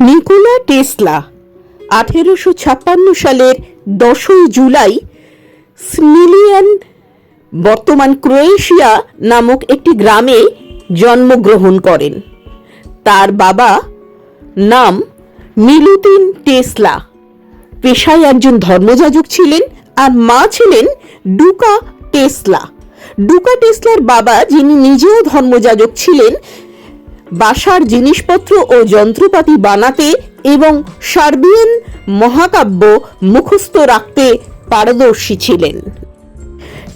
Nikola Tesla আঠেরোশো ছাপ্পান্ন সালের দশই জুলাই স্মিলিয়ান বর্তমান ক্রোয়েশিয়া নামক একটি গ্রামে জন্মগ্রহণ করেন। তার বাবা নাম মিলুতিন টেসলা। পেশায় একজন ধর্মযাজক ছিলেন আর মা ছিলেন ডুকা টেসলা। ডুকা টেসলার বাবা যিনি নিজেও ধর্মযাজক ছিলেন বাসার জিনিসপত্র ও যন্ত্রপাতি বানাতে এবং সার্বিয়ান মহাকাব্য মুখস্থ রাখতে পারদর্শী ছিলেন।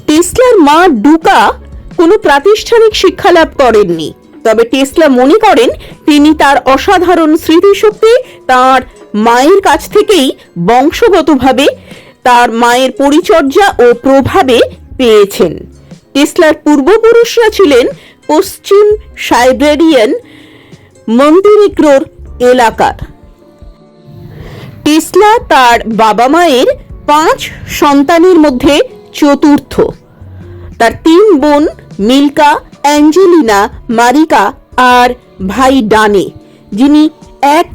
টেসলার মা ডুকা কোনো প্রাতিষ্ঠানিক শিক্ষা লাভ করেননি, তবে টেসলা মনে করেন তিনি তার অসাধারণ স্মৃতিশক্তি তার মায়ের কাছ থেকেই বংশগতভাবে তার মায়ের পরিচর্যা ও প্রভাবে পেয়েছেন। টেসলার পূর্বপুরুষরা ছিলেন পশ্চিম সাইবেরিয়ান মন্দিরিক্রোর এলাকার। টেসলা তার বাবা মায়ের পাঁচ সন্তানের মধ্যে চতুর্থ। তার তিন বোন মিল্কা, অ্যাঞ্জেলিনা, মারিকা আর ভাই ডানে, যিনি এক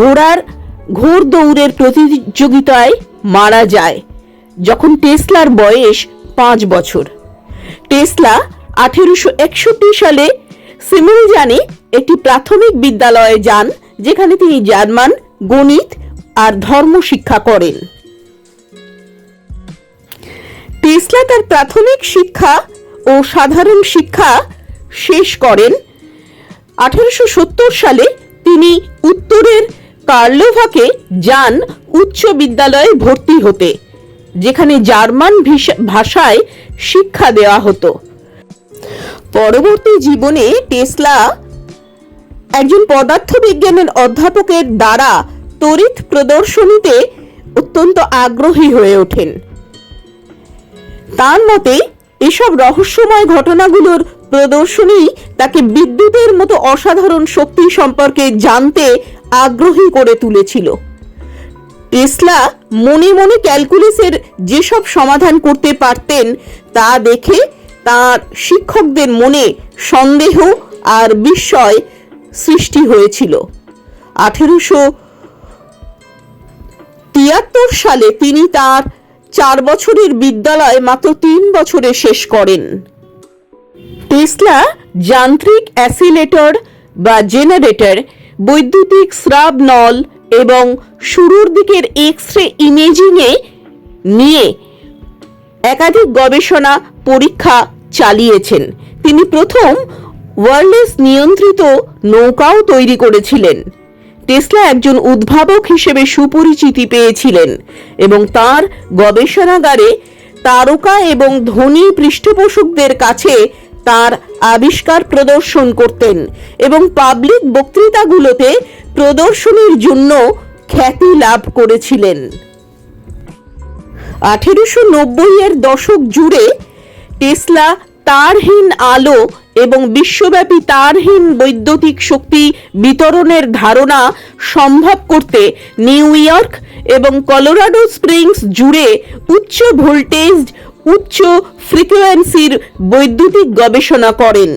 ঘোড়ার ঘোড় দৌড়ের প্রতিযোগিতায় মারা যায়, যখন টেসলার বয়স পাঁচ বছর। টেসলা আঠেরোশো একষট্টি সালে সিমিলজানে একটি প্রাথমিক বিদ্যালয়ে যান, যেখানে তিনি জার্মান, গণিত আর ধর্ম শিক্ষা করেন। টেসলা তার প্রাথমিক শিক্ষা ও সাধারণ শিক্ষা শেষ করেন। আঠারোশো সত্তর সালে তিনি উত্তরের কার্লোভাকে যান উচ্চ বিদ্যালয়ে ভর্তি হতে, যেখানে জার্মান ভাষায় শিক্ষা দেওয়া হতো। পরবর্তী জীবনে টেসলা একজন পদার্থবিজ্ঞানের অধ্যাপকের দ্বারা তড়িৎ প্রদর্শনীতে অত্যন্ত আগ্রহী হয়ে ওঠেন। তার মতে, এসব রহস্যময় ঘটনাগুলোর প্রদর্শনী তাকে বিদ্যুতের মতো অসাধারণ শক্তি সম্পর্কে জানতে আগ্রহী করে তুলেছিল। টেসলা মনে মনে ক্যালকুলাসের যেসব সমাধান করতে পারতেন তা দেখে তার শিক্ষকদের মনে সন্দেহ আর বিস্ময় সৃষ্টি হয়েছিল। আঠেরোশো তিয়াত্তর সালে তিনি তার চার বছরের বিদ্যালয় মাত্র তিন বছরে শেষ করেন। টেসলা যান্ত্রিক অ্যাসিলেটর বা জেনারেটর, বৈদ্যুতিক স্রাব নল এবং শুরুর দিকের এক্স রে ইমেজিংয়ে নিয়ে একাধিক গবেষণা পরীক্ষা চালিয়েছেন। তিনি প্রথম ওয়ারলেস নিয়ন্ত্রিত নৌকাও তৈরি করেছিলেন। টেসলা একজন উদ্ভাবক হিসেবে সুপরিচিতি পেয়েছিলেন এবং তার গবেষণাগারে তারকা এবং ধনী পৃষ্ঠপোষকদের কাছে তার আবিষ্কার প্রদর্শন করতেন এবং পাবলিক বক্তৃতাগুলোতে প্রদর্শনীর জন্য খ্যাতি লাভ করেছিলেন। আঠেরোশো নব্বই এর দশক জুড়ে টেসলা তারহীন আলো এবং বিশ্বব্যাপী তারহীন বৈদ্যুতিক শক্তি বিতরণের ধারণা সম্ভব করতে নিউ ইয়র্ক এবং কলোরাডো স্প্রিংস জুড়ে উচ্চ ভোল্টেজ, উচ্চ ফ্রিকোয়েন্সির বৈদ্যুতিক গবেষণা করেন।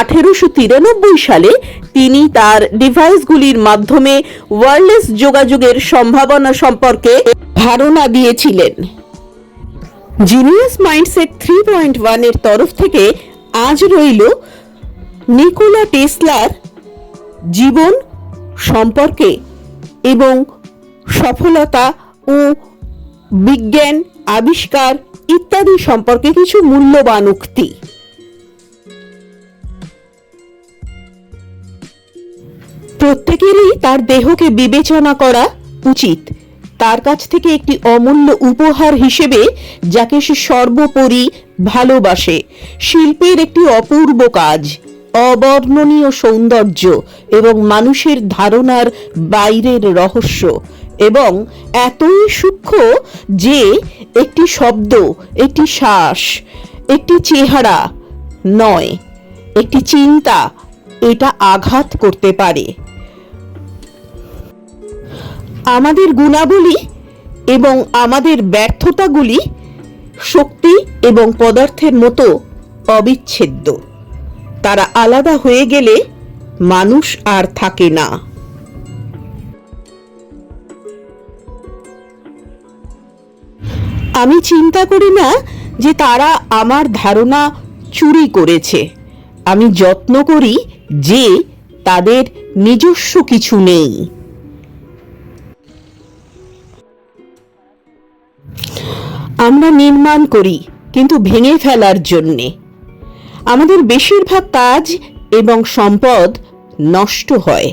আঠেরোশো তিরানব্বই সালে তিনি তার ডিভাইসগুলির মাধ্যমে ওয়্যারলেস যোগাযোগের সম্ভাবনা সম্পর্কে ধারণা দিয়েছিলেন। জিনিয়াস মাইন্ডসেট থ্রি পয়েন্ট ওয়ানের তরফ থেকে আজ রইল নিকোলা টেসলার জীবন সম্পর্কে এবং সফলতা ও বিজ্ঞান, আবিষ্কার ইত্যাদি সম্পর্কে কিছু মূল্যবান উক্তি। প্রত্যেকেরই তার দেহকে বিবেচনা করা উচিত। তার কাছ থেকে একটি অমূল্য উপহার হিসেবে যাকে সে সর্বোপরি ভালোবাসে। শিল্পের একটি অপূর্ব কাজ, অবর্ণনীয় সৌন্দর্য এবং মানুষের ধারণার বাইরের রহস্য এবং এতই সূক্ষ্ম যে একটি শব্দ, একটি শ্বাস, একটি চেহারা নয়, একটি চিন্তা এটা আঘাত করতে পারে। আমাদের গুণাবলী এবং আমাদের ব্যর্থতাগুলি শক্তি এবং পদার্থের মতো অবিচ্ছেদ্য। তারা আলাদা হয়ে গেলে মানুষ আর থাকে না। আমি চিন্তা করি না যে তারা আমার ধারণা চুরি করেছে। আমি যত্ন করি যে তাদের নিজস্ব কিছু নেই। আমরা নির্মাণ করি, কিন্তু ভেঙে ফেলার জন্যে। আমাদের বেশিরভাগ কাজ এবং সম্পদ নষ্ট হয়।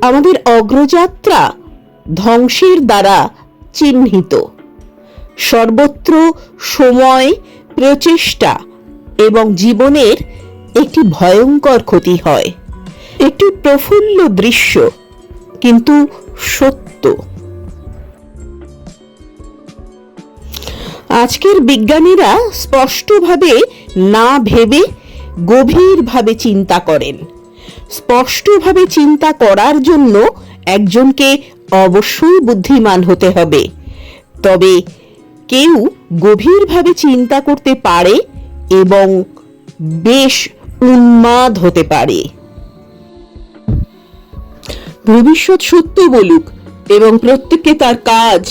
আমাদের অগ্রযাত্রা ধ্বংসের দ্বারা চিহ্নিত। সর্বত্র সময়, প্রচেষ্টা এবং জীবনের একটি ভয়ঙ্কর ক্ষতি হয়। একটি প্রফুল্ল দৃশ্য, কিন্তু সত্য। আজকের বিজ্ঞানীরা স্পষ্টভাবে না ভেবে গভীরভাবে চিন্তা করেন। স্পষ্টভাবে চিন্তা করার জন্য একজনকে অবশ্যই বুদ্ধিমান হতে হবে। তবে কেউ গভীরভাবে চিন্তা করতে পারে এবং বেশ উন্মাদ হতে পারে। ভবিষ্যৎ সত্য বলুক এবং প্রত্যেককে তার কাজ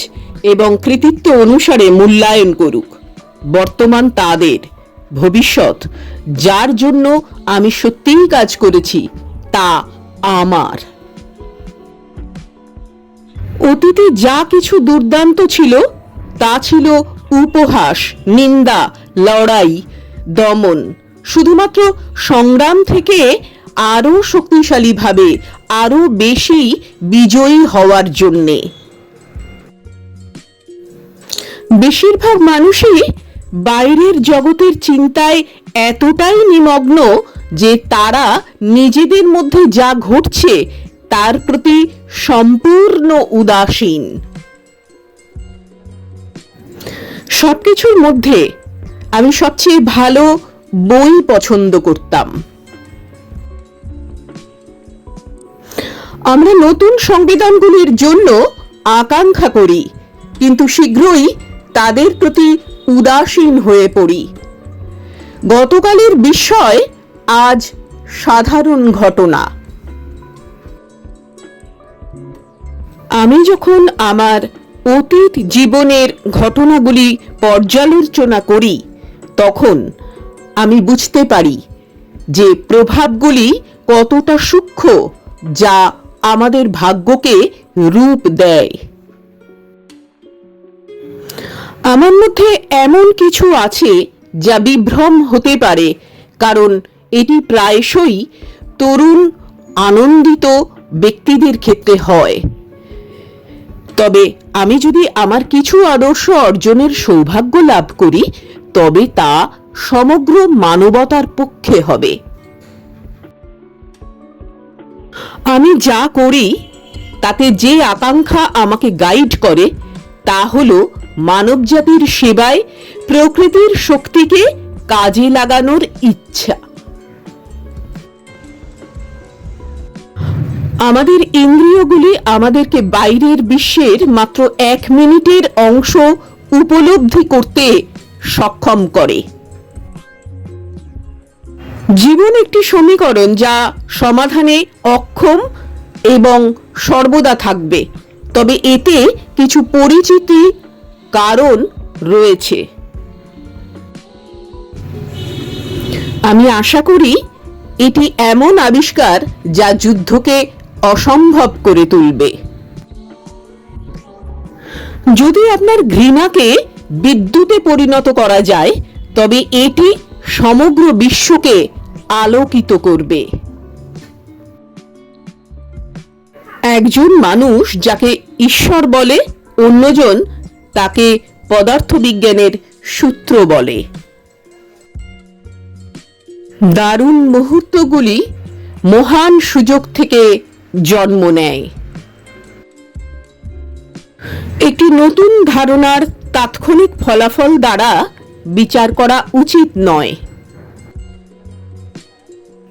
এবং কৃতিত্ব অনুসারে মূল্যায়ন করুক। বর্তমান তাদের, ভবিষ্যৎ, যার জন্য আমি সত্যিই কাজ করেছি, তা আমার। অতীতে যা কিছু দুর্দান্ত ছিল, তা ছিল উপহাস, নিন্দা, লড়াই, দমন। শুধুমাত্র সংগ্রাম থেকে আরও শক্তিশালীভাবে, আরও বেশি বিজয়ী হওয়ার জন্যে। বেশিরভাগ মানুষই বাইরের জগতের চিন্তায় এতটাই নিমগ্ন যে তারা নিজেদের মধ্যে যা ঘটছে তার প্রতি সম্পূর্ণ উদাসীন। সবকিছুর মধ্যে আমি সবচেয়ে ভালো বই পছন্দ করতাম। আমরা নতুন সংবিধানগুলির জন্য আকাঙ্ক্ষা করি, কিন্তু শীঘ্রই তাদের প্রতি উদাসীন হয়ে পড়ি। গতকালের বিষয় আজ সাধারণ ঘটনা। আমি যখন আমার অতীত জীবনের ঘটনাগুলি পর্যালোচনা করি, তখন আমি বুঝতে পারি যে প্রভাবগুলি কতটা সূক্ষ্ম যা আমাদের ভাগ্যকে রূপ দেয়। আমার মধ্যে এমন কিছু আছে যা বিভ্রম হতে পারে, কারণ এটি প্রায়শই তরুণ, আনন্দিত ব্যক্তিদের ক্ষেত্রে হয়। তবে আমি যদি আমার কিছু আদর্শ অর্জনের সৌভাগ্য লাভ করি, তবে তা সমগ্র মানবতার পক্ষে হবে। আমি যা করি, তাতে যে আকাঙ্ক্ষা আমাকে গাইড করে, তা হল মানবজাতির সেবায় প্রকৃতির শক্তিকে কাজে লাগানোর ইচ্ছা। আমাদের ইন্দ্রিয়গুলি আমাদেরকে বাইরের বিশ্বের মাত্র এক মিনিটের অংশ উপলব্ধি করতে সক্ষম করে। জীবন একটি সমীকরণ যা সমাধানে অক্ষম এবং সর্বদা থাকবে। তবে এতে কিছু পরিচিতি কারণ রয়েছে। আমি আশা করি এটি এমন আবিষ্কার যা যুদ্ধকে অসম্ভব করে তুলবে। যদি আপনার ঘৃণাকে বিদ্যুতে পরিণত করা যায়, তবে এটি সমগ্র বিশ্বকে আলোকিত করবে। একজন মানুষ যাকে ঈশ্বর বলে, অন্যজন তাকে পদার্থবিজ্ঞানের সূত্র বলে। দারুণ মুহূর্তগুলি মহান সুযোগ থেকে জন্ম নেয়। একটি নতুন ধারণার তাৎক্ষণিক ফলাফল দ্বারা বিচার করা উচিত নয়।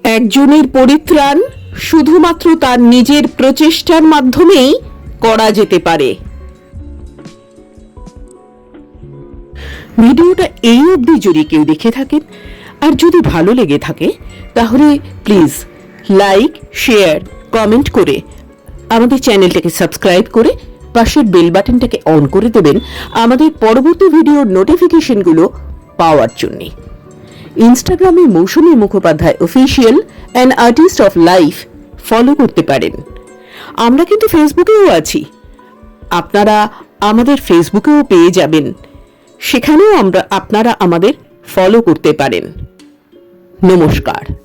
একজনের পরিত্রাণ শুধুমাত্র তার নিজের প্রচেষ্টার মাধ্যমেই করা যেতে পারে। ভিডিওটা এই অবধি যদি কেউ দেখে থাকেন, আর যদি ভালো লেগে থাকে, তাহলে প্লিজ লাইক শেয়ার কমেন্ট করে আমাদের চ্যানেলটাকে সাবস্ক্রাইব করে পাশের বেল বাটনটাকে অন করে দেবেন আমাদের পরবর্তী ভিডিওর নোটিফিকেশনগুলো পাওয়ার জন্যে। ইনস্টাগ্রামে Mousumi Mukhopadhyay official and artist of life follow করতে পারেন। আমরা কিন্তু ফেসবুকেও আছি। আপনারা আমাদের ফেসবুকেও পেয়ে যাবেন। সেখানেও আমরা আপনারা আমাদের ফলো করতে পারেন। নমস্কার।